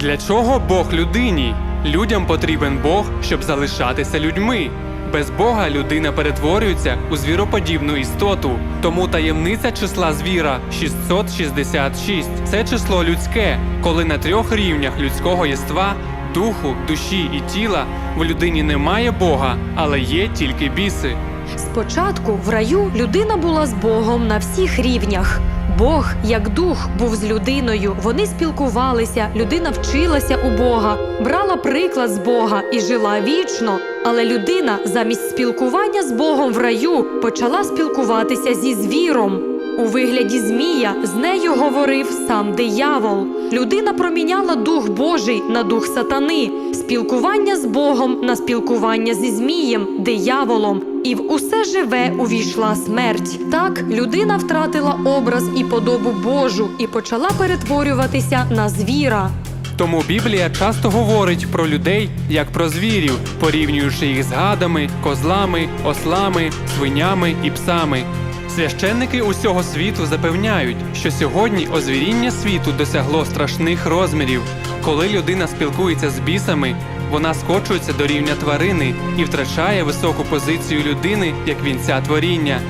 Для чого Бог людині? Людям потрібен Бог, щоб залишатися людьми. Без Бога людина перетворюється у звіроподібну істоту. Тому таємниця числа звіра 666 це число людське, коли на трьох рівнях людського єства духу, душі і тіла в людині немає Бога, але є тільки біси. Спочатку в раю людина була з Богом на всіх рівнях. Бог, як дух, був з людиною. Вони спілкувалися, людина вчилася у Бога, брала приклад з Бога і жила вічно. Але людина замість спілкування з Богом в раю почала спілкуватися зі звіром. У вигляді змія з нею говорив сам диявол. Людина проміняла дух Божий на дух сатани, спілкування з Богом на спілкування зі змієм, дияволом, і в усе живе увійшла смерть. Так людина втратила образ і подобу Божу і почала перетворюватися на звіра. Тому Біблія часто говорить про людей як про звірів, порівнюючи їх з гадами, козлами, ослами, свинями і псами. Священники усього світу запевняють, що сьогодні озвіріння світу досягло страшних розмірів. Коли людина спілкується з бісами, вона скочується до рівня тварини і втрачає високу позицію людини як вінця творіння.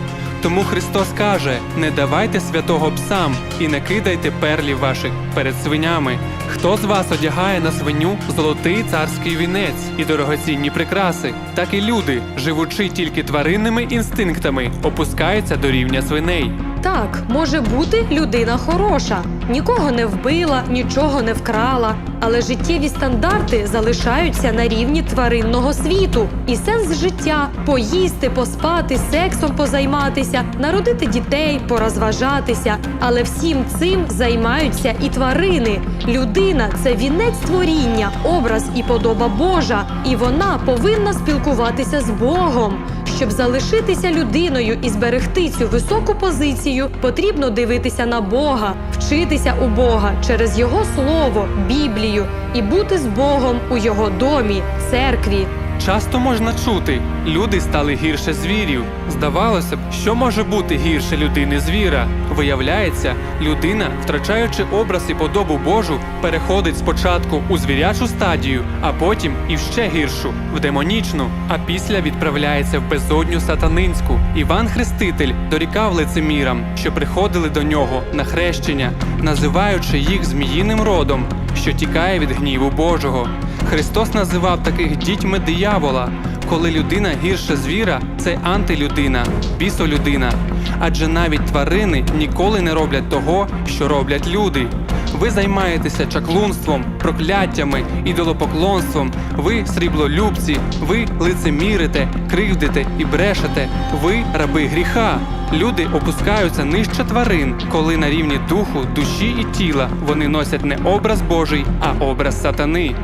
Тому Христос каже: не давайте святого псам і не кидайте перлів ваших перед свинями. Хто з вас одягає на свиню золотий царський вінець і дорогоцінні прикраси, так і люди, живучи тільки тваринними інстинктами, опускаються до рівня свиней. Так, може бути людина хороша, нікого не вбила, нічого не вкрала, але життєві стандарти залишаються на рівні тваринного світу. І сенс життя поїсти, поспати, сексом позайматися, народити дітей, порозважатися. Але всім цим займаються і тварини. Людина це вінець творіння, образ і подоба Божа, і вона повинна спілкуватися з Богом. Щоб залишитися людиною і зберегти цю високу позицію, потрібно дивитися на Бога, вчитися у Бога через Його слово, Біблію і бути з Богом у Його домі, церкві. Часто можна чути, люди стали гірше звірів. Здавалося б, що може бути гірше людини звіра. Виявляється, людина, втрачаючи образ і подобу Божу, переходить спочатку у звірячу стадію, а потім і в ще гіршу в демонічну, а після відправляється в безодню сатанинську. Іван Хреститель дорікав лицемірам, що приходили до нього на хрещення, називаючи їх зміїним родом, що тікає від гніву Божого. Христос називав таких дітьми диявола. Коли людина гірше звіра, це антилюдина, бісолюдина. Адже навіть тварини ніколи не роблять того, що роблять люди. Ви займаєтеся чаклунством, прокляттями, ідолопоклонством. Ви сріблолюбці, ви лицемірите, кривдите і брешете. Ви раби гріха. Люди опускаються нижче тварин, коли на рівні духу, душі і тіла вони носять не образ Божий, а образ сатани.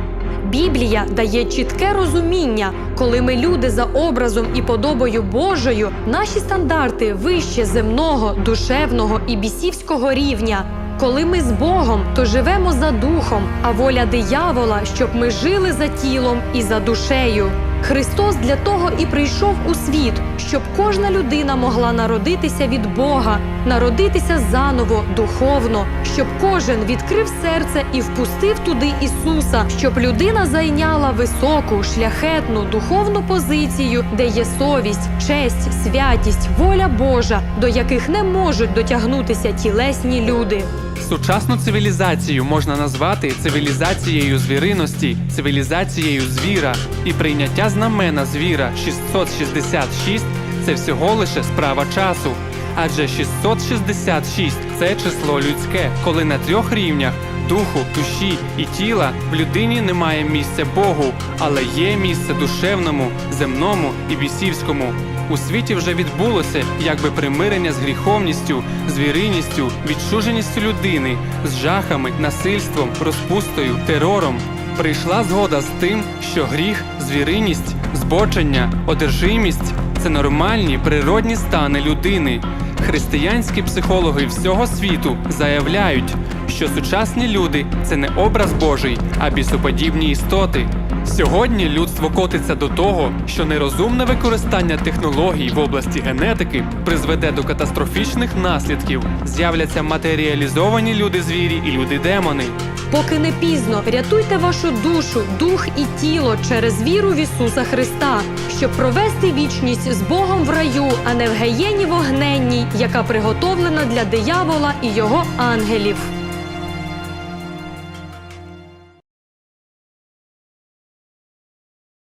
Біблія дає чітке розуміння, коли ми люди за образом і подобою Божою, наші стандарти вище земного, душевного і бісівського рівня. Коли ми з Богом, то живемо за духом, а воля диявола, щоб ми жили за тілом і за душею. Христос для того і прийшов у світ, щоб кожна людина могла народитися від Бога, народитися заново духовно, щоб кожен відкрив серце і впустив туди Ісуса, щоб людина зайняла високу, шляхетну духовну позицію, де є совість, честь, святість, воля Божа, до яких не можуть дотягнутися тілесні люди. Сучасну цивілізацію можна назвати цивілізацією звіриності, цивілізацією звіра, і прийняття знамена звіра 666 це всього лише справа часу. Адже 666 це число людське, коли на трьох рівнях духу, душі і тіла в людині немає місця Богу, але є місце душевному, земному і бісівському. У світі вже відбулося якби примирення з гріховністю, звіриністю, відчуженістю людини, з жахами, насильством, розпустою, терором. Прийшла згода з тим, що гріх, звіриність, збочення, одержимість це нормальні природні стани людини. Християнські психологи всього світу заявляють, що сучасні люди це не образ Божий, а бісоподібні істоти. Сьогодні людство котиться до того, що нерозумне використання технологій в області генетики призведе до катастрофічних наслідків. З'являться матеріалізовані люди-звірі і люди-демони. Поки не пізно, рятуйте вашу душу, дух і тіло через віру в Ісуса Христа, щоб провести вічність з Богом в раю, а не в геєні вогненній, яка приготовлена для диявола і його ангелів.